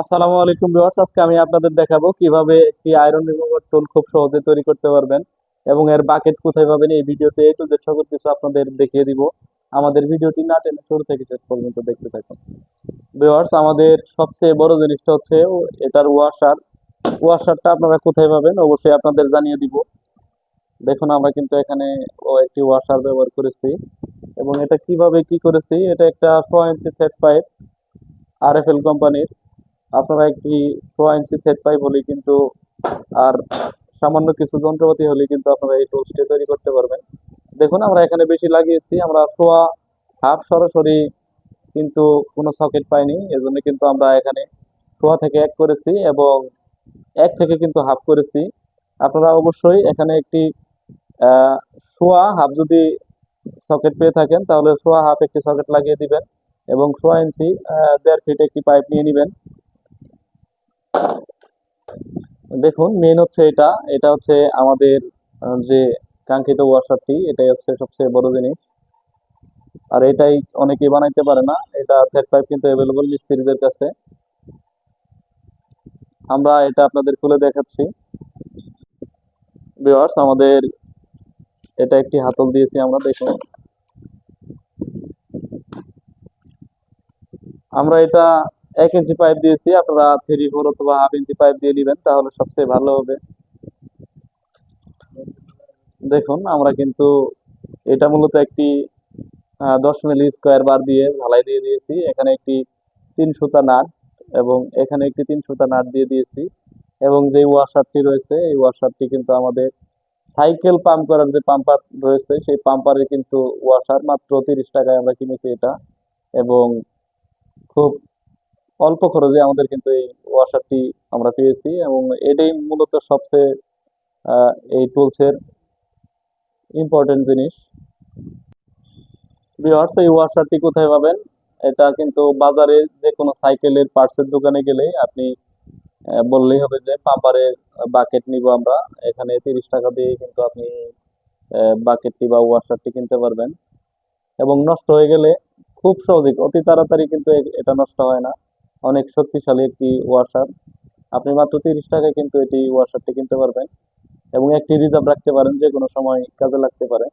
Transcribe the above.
আসসালামু আলাইকুম ভিউয়ার্স, আজকে আমি আপনাদের দেখাবো কীভাবে একটি আয়রন রিমুভার টুল খুব সহজে তৈরি করতে পারবেন এবং এর বাকেট কোথায় পাবেন এই ভিডিওতে এই টুলদের সকল কিছু আপনাদের দেখিয়ে দিব। আমাদের ভিডিওটি না টেনে শুরু থেকে শেষ পর্যন্ত দেখতে থাকুন। ভিউয়ার্স, আমাদের সবচেয়ে বড় জিনিসটা হচ্ছে এটার ওয়াশার ওয়াশারটা আপনারা কোথায় পাবেন অবশ্যই আপনাদের জানিয়ে দিব। দেখুন, আমরা কিন্তু এখানে একটি ওয়াশার ব্যবহার করেছি এবং এটা কীভাবে কি করেছি, এটা একটা ছয় ইঞ্চি সেট পাইপ আরএফএল কোম্পানির। আপনারা একটি সোয়া ইঞ্চি সেট পাইপ হলে কিন্তু আর সামান্য কিছু যন্ত্রপাতি হলে কিন্তু আপনারা এই টুলসটি তৈরি করতে পারবেন। দেখুন, আমরা এখানে বেশি লাগিয়েছি, আমরা সোয়া হাফ সরাসরি কিন্তু কোনো সকেট পাইনি, এজন্য কিন্তু আমরা এখানে সোয়া থেকে এক করেছি এবং এক থেকে কিন্তু হাফ করেছি। আপনারা অবশ্যই এখানে একটি সোয়া হাফ যদি সকেট পেয়ে থাকেন, তাহলে সোয়া হাফ একটি সকেট লাগিয়ে দিবেন এবং সোয়া ইঞ্চি দেড় ফিট একটি পাইপ নিয়ে নেবেন। দেখুন মেন হচ্ছে এটা। এটা হচ্ছে আমাদের যে কাঙ্ক্ষিত ওয়াশারটি এটাই হচ্ছে সবচেয়ে বড় জিনিস। আর এটাই অনেকেই বানাইতে পারে না। এটা থ্রেড পাইপ কিন্তু অ্যাভেলেবল মিস্ত্রিদের কাছে। আমরা এটা আপনাদের খুলে দেখাচ্ছি। ভিউয়ার্স আমাদের এটা একটি হাতল দিয়েছি আমরা, দেখুন। আমরা এটা এক ইঞ্চি পাইপ দিয়েছি, আপনারা থ্রি ফোর অথবা হাফ ইঞ্চি পাইপ দিয়ে দিবেন তাহলে সবচেয়ে ভালো হবে। দেখুন, আমরা কিন্তু এটা মূলত একটি দশ মিলি স্কোয়ার বার দিয়ে ঢালাই দিয়ে দিয়েছি। এখানে একটি তিন সুতা নাট এবং এখানে একটি তিন সুতা নাট দিয়ে দিয়েছি। এবং যে ওয়াশারটি রয়েছে, এই ওয়াশারটি কিন্তু আমাদের সাইকেল পাম্প করার যে পাম্পার রয়েছে, সেই পাম্পারের কিন্তু ওয়াশার মাত্র তিরিশ টাকায় আমরা কিনেছি এটা। এবং খুব অল্প খরচে আমাদের কিন্তু এই ওয়াশারটি আমরা পেয়েছি এবং এটাই মূলত সবচেয়ে এই টুলসের ইম্পর্টেন্ট জিনিস। ভিউয়ার্স এই ওয়াশারটি কোথায় পাবেন? এটা কিন্তু বাজারে যে কোনো সাইকেলের পার্টসের দোকানে গেলেই আপনি বললেই হবে যে পাম্পারের বাকেট নিব আমরা। এখানে তিরিশ টাকা দিয়ে কিন্তু আপনি বাকেটটি বা ওয়াশারটি কিনতে পারবেন। এবং নষ্ট হয়ে গেলে খুব সহজে, অতি তাড়াতাড়ি কিন্তু এটা নষ্ট হয় না। অনেক শক্তিশালী একটি ওয়াশার আপনি মাত্র তিরিশ টাকায় কিন্তু এটি ওয়াশারটি কিনতে পারবেন এবং একটি রিজার্ভ রাখতে পারেন যে কোনো সময় কাজে লাগতে পারে।